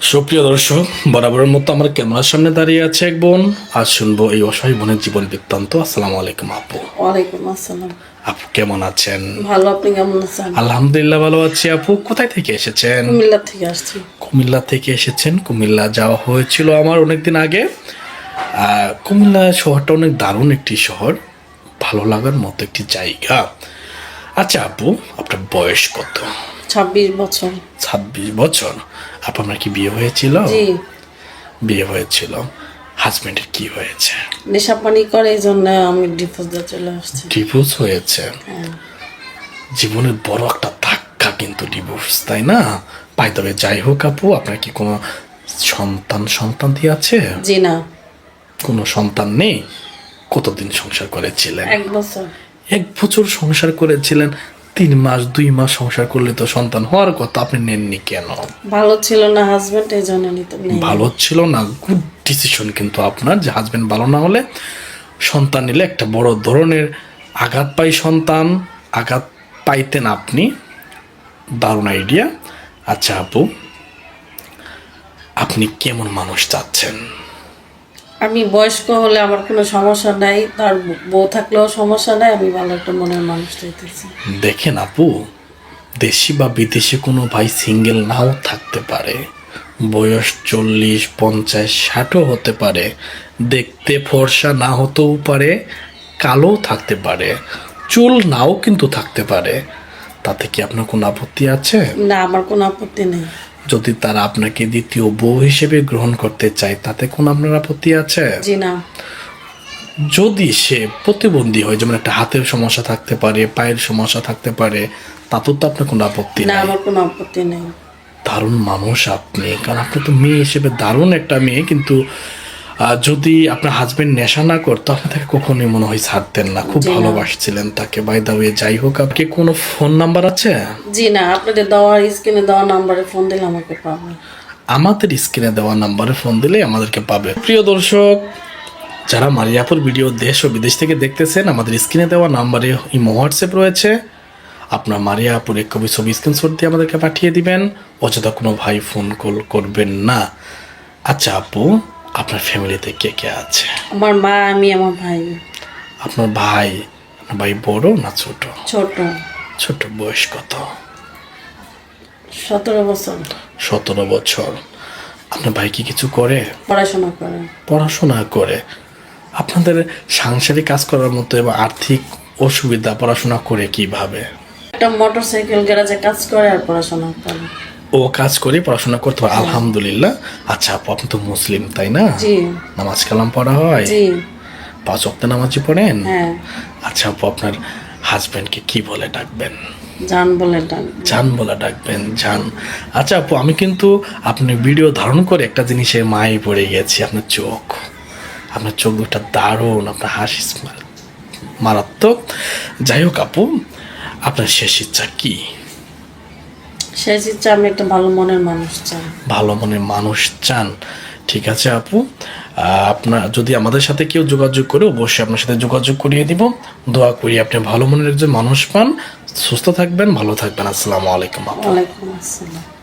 সুপ্রিয় দর্শক বরাবরের মতো আমার ক্যামেরার সামনে দাঁড়িয়ে আছে এক বোন। আজ শুনব এই অসহায় বোনের জীবন বৃত্তান্ত। আসসালামু আলাইকুম আপু। ওয়ালাইকুম আসসালাম। আপু কেমন আছেন? ভালো আপনি কেমন আছেন? আলহামদুলিল্লাহ ভালো আছি আপু। কোথায় থেকে এসেছেন? কুমিল্লা থেকে আসছি। কুমিল্লা থেকে এসেছেন। কুমিল্লা যাওয়া হয়েছিল আমার অনেকদিন আগে। আহ, কুমিল্লা শহরটা অনেক দারুণ একটি শহর। ভালো লাগার মতো একটি জায়গা। আচ্ছা আপু আপনার বয়স কত? ছাব্বিশ বছর। ছাব্বিশ বছর? আপনার কি বিয়ে হয়েছিল? জি। বিয়ে হয়েছিল। হাজবেন্ডের কি হয়েছে? নেশা পানি করে এই জন্য আমি ডিভোর্স দিয়ে চলে আসছি। ডিভোর্স হয়েছে? হ্যাঁ। জীবনের বড় একটা ধাক্কা কিন্তু ডিভোর্স তাই না? পাই তবে যাই হোক আপু আপনার কি কোনো সন্তান সন্তান দিয়ে আছে? জি না। কোনো সন্তান নেই? কতদিন সংসার করেছিলেন? এক বছর। এক বছর সংসার করেছিলেন? তিন মাস দুই মাস সংসার করলে তো সন্তান হওয়ার কথা আপনি নেননি কেন? ভালো ছিল না হাজবেন্ড এই জন্য নিতে ভালো ছিল না গুড ডিসিশন কিন্তু আপনার যে হাজবেন্ড ভালো না হলে সন্তান নিলে একটা বড় ধরনের আঘাত পাই সন্তান আঘাত পাইতেন আপনি। দারুণ আইডিয়া আচ্ছা আপু আপনি কেমন মানুষ চাচ্ছেন? আমি বয়স্ক হলে আমার কোনো সমস্যা নাই তার বউ থাকলেও সমস্যা নাই আমি ভালো একটা মনের মানুষ চাইতেছি। দেখেন আপু দেশি বা বিদেশি কোনো ভাই সিঙ্গেল নাও থাকতে পারে বয়স চল্লিশ পঞ্চাশ ষাটও হতে পারে দেখতে ফর্সা না হতেও পারে কালো থাকতে পারে চুল নাও কিন্তু থাকতে পারে তাতে কি আপনার কোনো আপত্তি আছে? না আমার কোনো আপত্তি নেই। যদি তারা আপনাকে দ্বিতীয় বউ হিসেবে গ্রহণ করতে চায় তাতে কোন আপনার আপত্তি আছে? জি না। যদি সে প্রতিবন্ধী হয় যেমন একটা হাতের সমস্যা থাকতে পারে পায়ের সমস্যা থাকতে পারে তাতেও তো আপনার কোনো আপত্তি না নেই? আমার কোনো আপত্তি নেই। দারুণ মানুষ আপনি। কারণ আপনি তো মেয়ে হিসেবে দারুণ একটা মেয়ে কিন্তু যদি আপনার হাজবেন্ড নেশা না করতো আপনি তাকে কখনোই মনে হয় ছাড়তেন না। খুব ভালোবাসছিলেন তাকে। বাই দা ওয়ে যাই হোক আপনি কোনো ফোন নাম্বার আছে? জি না আপনাদের দেওয়ার স্ক্রিনে দেওয়া নাম্বারে ফোন দিলে আমাকে পাবেন। আমাদের স্ক্রিনে দেওয়া নাম্বারে ফোন দিলে আমাদেরকে পাবে। প্রিয় দর্শক যারা মারিয়াপুর ভিডিও দেশ ও বিদেশ থেকে দেখতেছেন আমাদের স্ক্রিনে দেওয়া নাম্বারে ইমো হোয়াটসঅ্যাপ রয়েছে। আপনার মারিয়াপুর এক কবি ছবি স্ক্রিনশট দিয়ে আমাদেরকে পাঠিয়ে দিবেন। অযথা কোনো ভাই ফোন কল করবেন না। আচ্ছা আপু আপনার ফ্যামিলিতে কে কে আছে? আমার মা আমি আমার ভাই। আপনার ভাই আপনার ভাই বড় না ছোট? ছোট। ছোট বয়স কত? সতেরো বছর। সতেরো বছর। আপনার ভাই কি কিছু করে? পড়াশোনা করে। পড়াশোনা করে। আপনাদের সাংসারিক কাজ করার মতো এবং আর্থিক অসুবিধা পড়াশোনা করে কীভাবে? একটা মোটর সাইকেল গ্যারাজে কাজ করে আর পড়াশোনা করে। ও কাজ করে পড়াশোনা করতে হয় আলহামদুলিল্লাহ। আচ্ছা আপু আপনি তো মুসলিম তাই না? নামাজ কালাম পড়া হয়? পাঁচ অক্ট নামাজি পড়েন? হ্যাঁ। আচ্ছা আপু আপনার হাজবেন্ডকে কি বলে ডাকবেন? জান বলে ডাক জান বলে ডাকবেন জান। আচ্ছা আপু আমি কিন্তু আপনি ভিডিও ধারণ করে একটা জিনিসের মায়ে পড়ে গেছি আপনার চোখ। আপনার চোখ দুটা দারুণ আপনার হাসি মারাত্মক। যাই হোক আপু আপনার শেষ ইচ্ছা কি? ইচ্ছা আমি একটা ভালো মনের মানুষ চান ভালো মনের মানুষ চান। ঠিক আছে আপু। আপনার যদি আমাদের সাথে কেউ যোগাযোগ করে অবশ্যই আপনার সাথে যোগাযোগ করিয়ে দিব। দোয়া করি আপনি ভালো মনের একজন মানুষ পান। সুস্থ থাকবেন ভালো থাকবেন। আসসালামু আলাইকুম আপু। ওয়ালাইকুম আসসালাম।